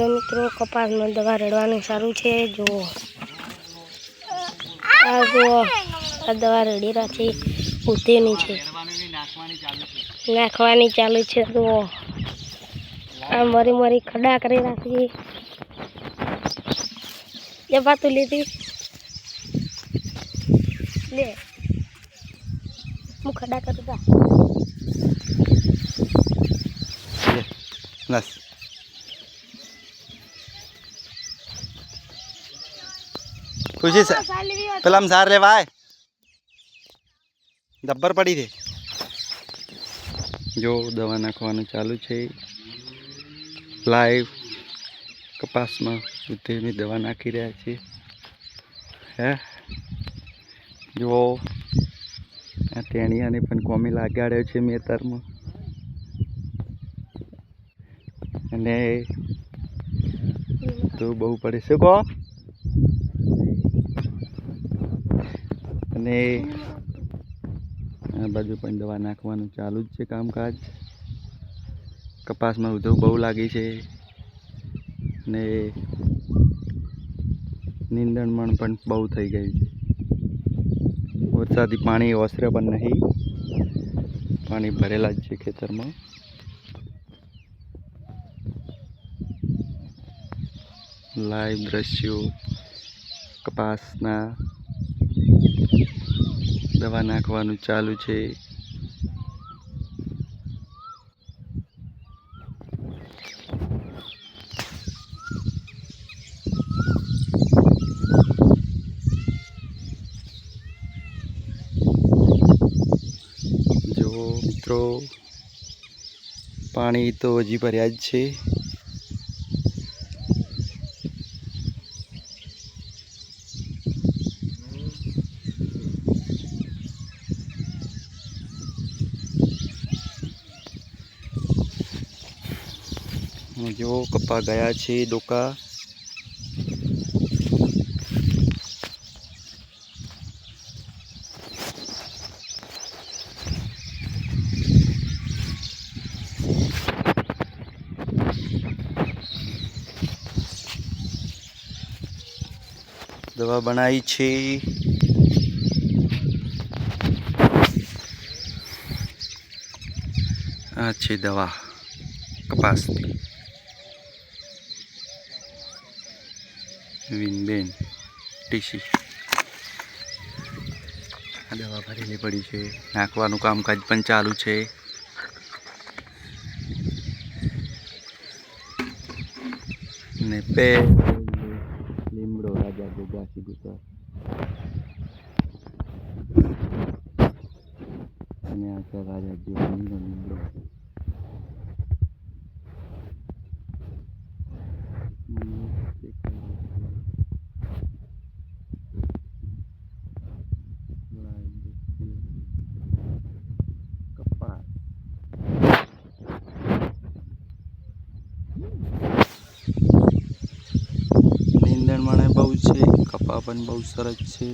મિત્રો કપાસમાં દવા રેડવાનું સારું છે. જુઓ. આ જુઓ, આ દવા રેડી રાખી ઉતેની છે. નાખવાની ચાલુ છે તો આ મરી મરી ખડા કરી રાખી. એ પાતું લીધી લે. હું ખડા કરું બસ ખુશી છે પેલા સાર લેવા આય દબ્બર પડી છે જો દવા નાખવાનું ચાલુ છે લાઈવ કપાસમાં બુદ્ધિની દવા નાખી રહ્યા છીએ હે જુઓ આ ટેણિયાને પણ કોમી લાગાડ્યો છે મેતરમાં અને તો બહુ પડે છે કહો અને આ બાજુ પણ દવા નાખવાનું ચાલુ જ છે કામકાજ. કપાસમાં ઉધવ બહુ લાગી છે. ને નીંદણમણ પણ બહુ થઈ ગયું છે. વરસાદી પાણી ઓસરે પણ નહીં. પાણી ભરેલા જ છે ખેતરમાં. લાઈવ દ્રશ્યો કપાસના દવા નાખવાનું ચાલુ છે. જો મિત્રો પાણી તો હજી ભર્યા જ છે. જો કપા ગયા છે ડોકા દવા બનાવી છે આ છે દવા કપાસની વિનબેન ટીસી. આ દવા ભરેલી પડી છે. નાખવાનું કામકાજ પણ ચાલુ છે. ને બે લીમડો, રાજા ગોગાસી ગુજરાત. અને આ રાજા જીવનનો લીમડો. મને બહુ છે. કપા પણ બહુ સરસ છે.